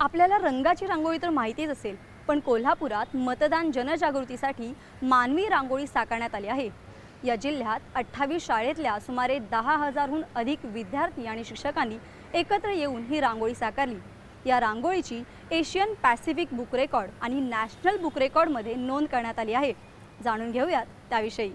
आपल्याला रंगाची रांगोळी तर माहितीच असेल पण कोल्हापुरात मतदान जनजागृतीसाठी मानवी रांगोळी साकारण्यात आली आहे. या जिल्ह्यात अठ्ठावीस शाळेतल्या सुमारे दहा हजारहून अधिक विद्यार्थी आणि शिक्षकांनी एकत्र येऊन ही रांगोळी साकारली. या रांगोळीची एशियन पॅसिफिक बुक रेकॉर्ड आणि नॅशनल बुक रेकॉर्डमध्ये नोंद करण्यात आली आहे. जाणून घेऊयात त्याविषयी.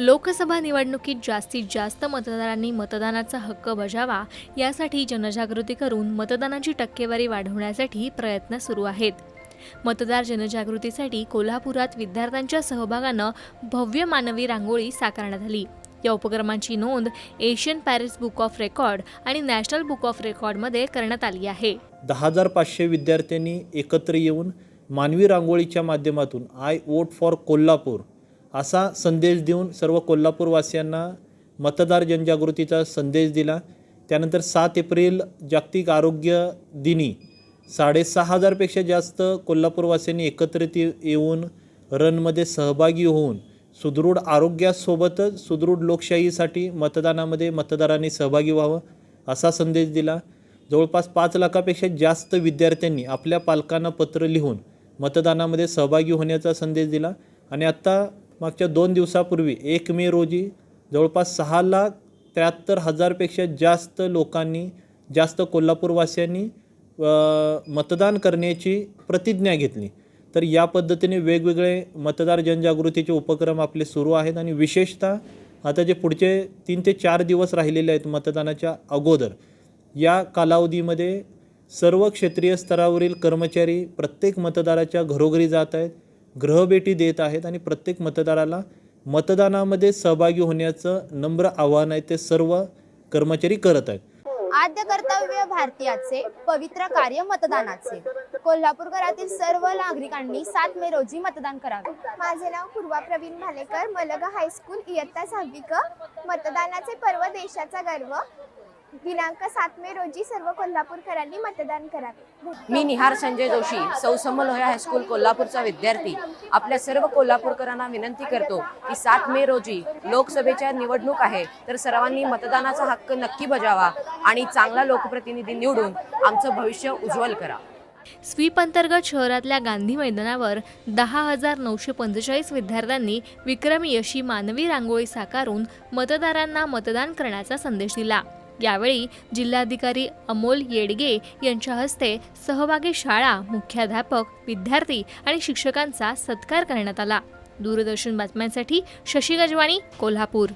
लोकसभा निवडणुकीत जास्तीत जास्त मतदारांनी मतदानाचा हक्क बजावा यासाठी जनजागृती करून मतदानाची टक्केवारी वाढवण्यासाठी प्रयत्न सुरू आहेत. मतदार जनजागृतीसाठी कोल्हापुरात विद्यार्थ्यांच्या सहभागानं भव्य मानवी रांगोळी साकारण्यात आली. या उपक्रमांची नोंद Asian Paris book of record आणि नॅशनल बुक ऑफ रेकॉर्डमध्ये करण्यात आली आहे. दहा हजार पाचशे विद्यार्थ्यांनी एकत्र येऊन मानवी रांगोळीच्या माध्यमातून आय वोट फॉर कोल्हापूर असा संदेश देऊन सर्व कोल्हापूरवासियांना मतदार जनजागृतीचा संदेश दिला. त्यानंतर सात एप्रिल जागतिक आरोग्य दिनी साडेसहा हजारपेक्षा जास्त कोल्हापूरवासियांनी एकत्रित येऊन रनमध्ये सहभागी होऊन सुदृढ आरोग्यासोबतच सुदृढ लोकशाहीसाठी मतदानामध्ये मतदारांनी सहभागी व्हावं असा संदेश दिला. जवळपास पाच लाखापेक्षा जास्त विद्यार्थ्यांनी आपल्या पालकांना पत्र लिहून मतदानामध्ये सहभागी होण्याचा संदेश दिला. आणि आत्ता मागच्या दोन दिवसापूर्वी एक मे रोजी जवळपास सहा लाख त्र्याहत्तर हजारपेक्षा जास्त लोकांनी जास्त कोल्हापूरवासियांनी मतदान करण्याची प्रतिज्ञा घेतली. तर या पद्धतीने वेगवेगळे मतदार जनजागृतीचे उपक्रम आपले सुरू आहेत आणि विशेषतः आता जे पुढचे तीन ते चार दिवस राहिलेले आहेत मतदानाच्या अगोदर या कालावधीमध्ये सर्व क्षेत्रीय स्तरावरील कर्मचारी प्रत्येक मतदाराच्या घरोघरी जात आहेत. ग्रहभेटी देत आहेत आणि प्रत्येक मतदाराला मतदानामध्ये सहभागी होण्याचं नम्र आव्हान आहे ते सर्व कर्मचारी करत आहेत. आद्य कर्तव्य भारतीयाचे पवित्र कार्य मतदानाचे. कोल्हापूरकरातील सर्व नागरिकांनी सात मे रोजी मतदान करावे. माझे नाव पूर्वा प्रवीण भालेकर मलगा हायस्कूल इयत्ता सहावी क. मतदानाचे पर्व देशाचा गर्व. दिनांक सात मे रोजी सर्व कोल्हापूरकरांनी मतदान करावे. मी निहार संजय जोशी सौ समल लोह्या हायस्कूल कोल्हापूरचा विद्यार्थी. आपल्या सर्व कोल्हापूरकरांना विनंती करतो की सात मे रोजी लोकसभेच्या निवडणूक आहे तर सर्वांनी मतदानाचा हक्क नक्की बजावा आणि चांगला लोकप्रतिनिधी निवडून आमचं भविष्य उज्ज्वल करा. स्वीप अंतर्गत शहरातल्या गांधी मैदानावर दहा हजार नऊशे पंचेचाळीस विद्यार्थ्यांनी विक्रमी अशी मानवी रांगोळी साकारून मतदारांना मतदान करण्याचा संदेश दिला. यावेळी जिल्हाधिकारी अमोल येडगे यांच्या हस्ते सहभागी शाळा मुख्याध्यापक विद्यार्थी आणि शिक्षकांचा सत्कार करण्यात आला. दूरदर्शन बातम्यांसाठी शशी गजवाणी कोल्हापूर.